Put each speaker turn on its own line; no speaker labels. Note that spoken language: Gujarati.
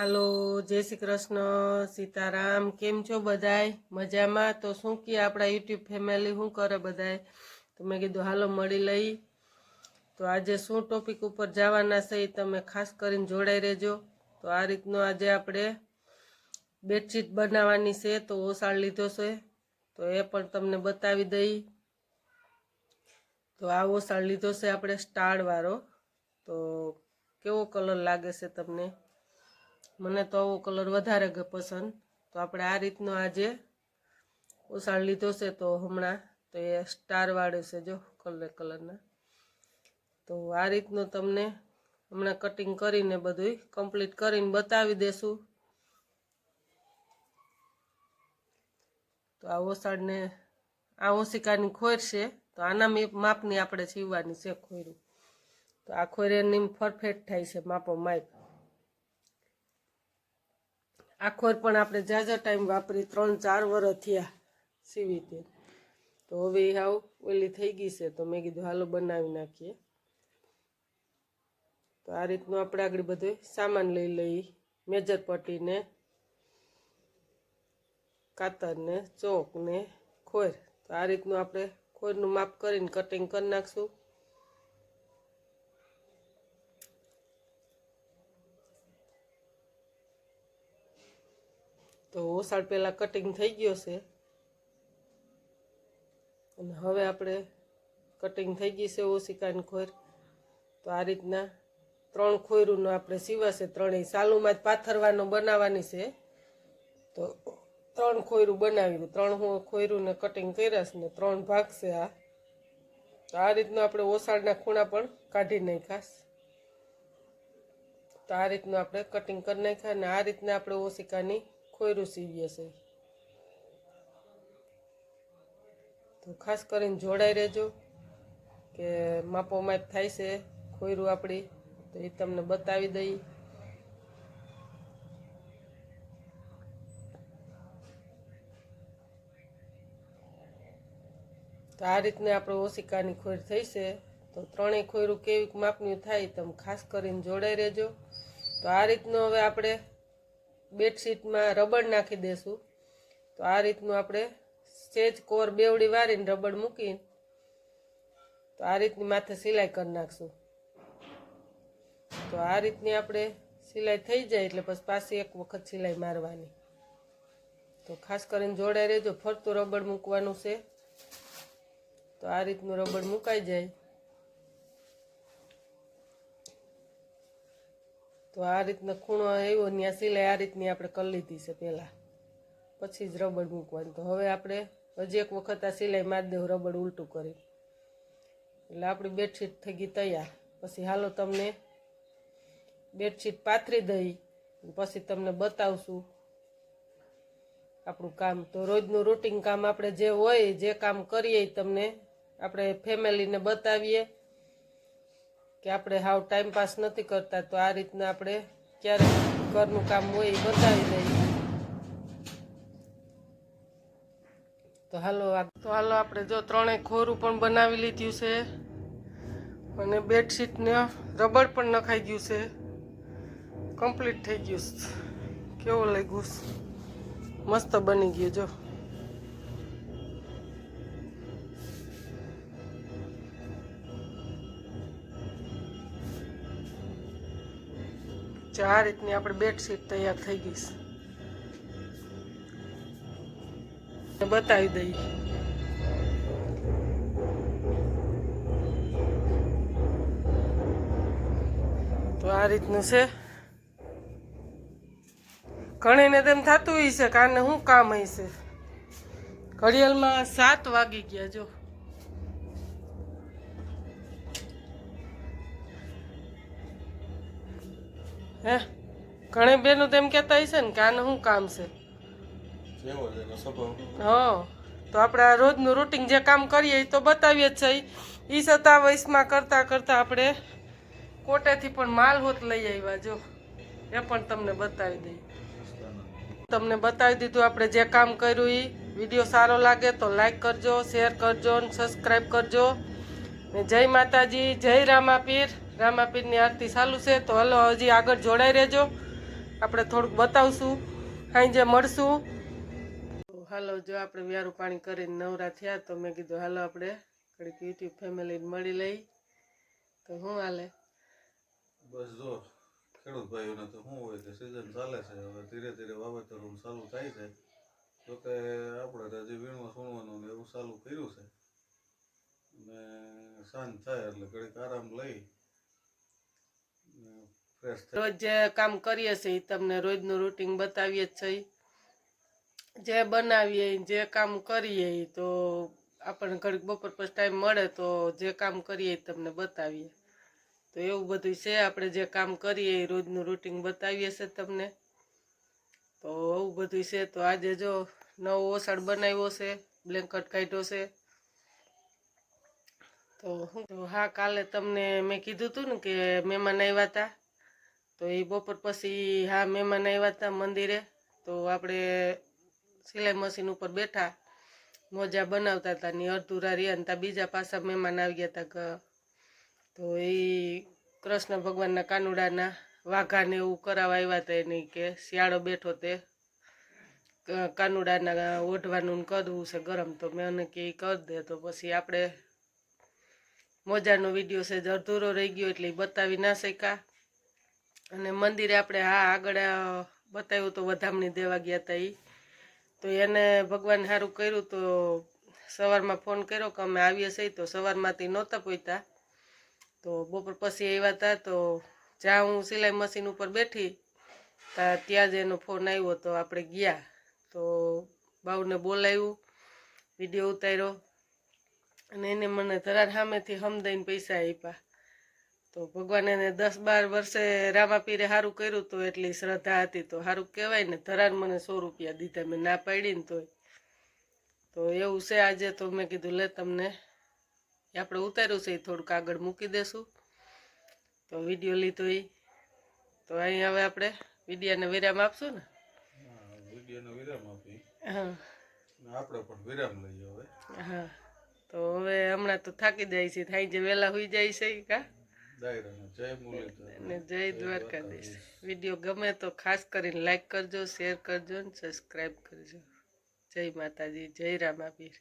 હાલો, જય શ્રી કૃષ્ણ, સીતારામ. કેમ છો બધાય? મજામાં? તો શું કે આપણા યુટ્યુબ ફેમિલી શું કરે બધાય? તો મેં કીધું, હાલો, મળી લઈ. તો આજે શું ટોપિક ઉપર જવાના છે એ તમે ખાસ કરીને જોડાઈ રહેજો. તો આ રીતનો આજે આપણે બેડશીટ બનાવવાની છે, તો ઓસાળ લીધો છે. તો એ પણ તમને બતાવી દઈ. તો આ ઓસાળ લીધો છે આપણે સ્ટારવાળો તો કેવો કલર લાગે છે તમને? મને તો આવો કલર વધારે પસંદ. તો આપણે આ રીતનો આજે ઓસાળ લીધો છે તો હમણાં તો એ સ્ટાર વાળો છે જો કલર, કલરના. તો આ રીતનું તમને હમણાં કટિંગ કરીને બધું કમ્પ્લીટ કરીને બતાવી દેશું. તો આ ઓસાળને, આ ઓશિકાની ખોર છે, તો આના માપની આપણે સીવવાની છે ખોયરું. તો આ ખોરેની પરફેક્ટ થાય છે માપો માપ. આ ખોર પણ આપણે જાજા ટાઈમ વાપરી ત્રણ, ચાર વર્ષ થયા સીવી તે. તો હવે એ હાવ ઓલી થઈ ગઈ છે, તો મેં કીધું હાલો બનાવી નાખીએ. તો આ રીતનું આપણે આગળ બધું સામાન લઈ લઈ, મેજર પટ્ટીને, કાતરને ચોક ને ખોર. તો આ રીતનું આપણે ખોરનું માપ કરીને કટિંગ કરી નાખશું. તો ઓસાળ પહેલાં કટિંગ થઈ ગયો છે. અને હવે આપણે કટિંગ થઈ ગઈ છે ઓશિકાની ખોર. તો આ રીતના ત્રણ ખોયરુંનો આપણે સીવાશે ત્રણેય સાલુમાં જ પાથરવાનો બનાવવાની છે. તો ત્રણ ખોયરું બનાવ્યું. ત્રણ હું ખોયરુંને કટિંગ કર્યા છે ને ત્રણ ભાગ છે આ. તો આ રીતનું આપણે ઓસાળના ખૂણા પણ કાઢી નાખ્યા તો આ રીતનું આપણે કટિંગ કરી નાખ્યા અને આ રીતના આપણે ઓશિકાની ખોયરું સીવીએ છે તો ખાસ કરીને જોડાઈ રહેજો કે માપો માપ થાય છે, ખોયરું આપણી તો એ તમને બતાવી દઈ. તો આ રીતને આપણે ઓશિકાની ખોર થઈ છે, તો ત્રણેય ખોયરું કેવી માપનું થાય તમે ખાસ કરીને જોડાઈ રહેજો. તો આ રીતનું હવે આપણે બેડશીટમાં રબડ નાખી દેશું. તો આ રીતનું આપણે સેજ, કોર, બેવડી વારીને રબડ મૂકીને તો આ રીતની માથે સિલાઈ કરી નાખશું. તો આ રીતની આપણે સિલાઈ થઈ જાય એટલે પછી પાછી એક વખત સિલાઈ મારવાની. તો ખાસ કરીને જોડાઈ રહેજો, ફરતું રબડ મૂકવાનું છે. તો આ રીતનું રબડ મુકાઈ જાય. તો આ રીતનો ખૂણો આવ્યો ત્યાં સિલાઈ આ રીતની આપણે કરી લીધી છે પહેલાં. પછી જ રબડ મૂકવાનું. તો હવે આપણે હજી એક વખત આ સિલાઈ મારી દેવું રબડ ઉલટું કરી. એટલે આપણી બેડશીટ થઈ ગઈ તૈયાર. પછી હાલો તમને બેડશીટ પાથરી દઈ પછી તમને બતાવશું આપણું કામ. તો રોજનું રૂટિન કામ આપણે જે હોય, જે કામ કરીએ તમને આપણે ફેમિલીને બતાવીએ. કે આપણે હાવ ટાઈમ પાસ નથી કરતા, તો આ રીતના આપણે ક્યારેક ઘરનું કામ હોય એ બતાવી દઈએ. તો હાલો તો હાલો આપણે જો ત્રણેય ખોરું પણ બનાવી લીધું છે. અને બેડશીટને રબડ પણ નખાઈ ગયું છે. કમ્પ્લીટ થઈ ગયું કેવું લાગ્યું? મસ્ત બની ગયું જો. જો આ રીતની આપણે બેડશીટ તૈયાર થઈ ગઈ છે. બતાવી દઈએ. તો આ રીતનું છે. ઘણીને તેમ થતું હશે છે કે શું કામ હશે ઘડિયાળમાં સાત વાગી ગયા, જો. હે? ઘણી બેનો તેમ કહેતા હશે ને કે આને શું કામ છે? હા. તો આપણે આ રોજનું રૂટિન જે કામ કરીએ તો બતાવીએ જ છે. એ સત્તા વયસમાં કરતાં કરતાં આપણે કોટેથી પણ માલ હોત લઈ આવ્યા. જો એ પણ તમને બતાવી દઈએ. તમને બતાવી દીધું આપણે જે કામ કર્યું એ વીડિયો સારો લાગે તો લાઈક કરજો શેર કરજો અને સબસ્ક્રાઈબ કરજો. ને જય માતાજી જય રામાપીર. રામાપીરની આરતી ચાલુ છે. તો હલો હજી આગળ જોડાઈ રહેજો. આપણે થોડુંક બતાવશું સાંજે મળશું. હાલો, જો આપણે વ્યારું પાણી કરીને નવરા થયા, તો મેં કીધું, હાલો આપણે કડીક યુટ્યુબ ફેમિલી મળી લઈ. તો શું હાલે?
બસ જો, ખેડૂત ભાઈઓને તો શું હોય કે સિઝન ચાલે છે, હવે ધીરે ધીરે વાવેતર ચાલુ થાય છે. તો કે આપણે હજી વીણવા સુણવાનું ને એવું ચાલુ કર્યું છે. અને સાંજ થાય એટલે ઘડીક આરામ લઈ
રોજ જે કામ કરીએ છીએ તમને રોજનું રૂટિન બતાવીએ છીએ. જે બનાવીએ, જે કામ કરીએ તો આપણને ઘડીક બપોર પછી ટાઈમ મળે તો જે કામ કરીએ તમને બતાવીએ. તો એવું બધું છે, આપણે જે કામ કરીએ એ રોજનું રૂટિન બતાવીએ છે તમને. તો એવું બધું છે, તો આજે જો નવો ઓસાડ બનાવ્યો છે બ્લેન્કટ કાઢ્યો છે. તો હું તો હા, કાલે તમને મેં કીધું હતું ને કે મહેમાન આવ્યા હતા તો એ બપોર પછી હા, મહેમાન આવ્યા હતા મંદિરે. તો આપણે સિલાઈ મશીન ઉપર બેઠા મોજા બનાવતા હતા ને અડધુરા રહ્યા ને ત્યાં બીજા પાછા મહેમાન આવી ગયા હતા તો એ કૃષ્ણ ભગવાનના કાનુડાના વાઘાને એવું કરાવવા આવ્યા હતા એની કે શિયાળો બેઠો તે. કાનુડાના ઓઢવાનું કરવું છે ગરમ, તો મેં એને કે કરી દે. તો પછી આપણે મોજાનો વીડિયો છે અધૂરો રહી ગયો એટલે બતાવી ના શક્યા. અને મંદિરે આપણે હા આગળ બતાવ્યું તો વધામણી દેવા ગયા હતા એ તો એને ભગવાન સારું કર્યું તો સવારમાં ફોન કર્યો કે અમે આવીએ છીએ, તો સવારમાંથી નહોતા પહોંચ્યા તો બપોર પછી આવ્યા હતા તો જ્યાં હું સિલાઈ મશીન ઉપર બેઠી ત્યાં જ એનો ફોન આવ્યો તો આપણે ગયા. તો બાઉને બોલાવ્યું, વીડિયો ઉતાર્યો. અને એને મને ધરાર સામેથી હમદઈને પૈસા આપ્યા તો ભગવાન એને દસ બાર વર્ષે રામાપીરે સારું કર્યું તો એટલી શ્રદ્ધા હતી તો સારું કહેવાય ને ધરાર મને સો રૂપિયા દીધા મેં ના પાડી ને તોય. તો એવું છે આજે તો મેં કીધું લે તમને એ આપણે ઉતાર્યું છે એ થોડુંક આગળ મૂકી દેશું. તો વીડિયો લીધો એ તો અહીં હવે આપણે વિડીયાને વિરામ આપશું ને?
વિડીયોનો વિરામ આપી
હા.
આપણે પણ વિરામ લઈએ હવે.
હા. તો હવે હમણાં તો થાકી જાય છે થાય જે વહેલા હોઈ જાય છે કા? ને જય દ્વારકાધીશ. વીડિયો ગમે તો ખાસ કરીને લાઈક કરજો શેર કરજો ને સબસ્ક્રાઈબ કરજો. જય માતાજી જય રામાપીર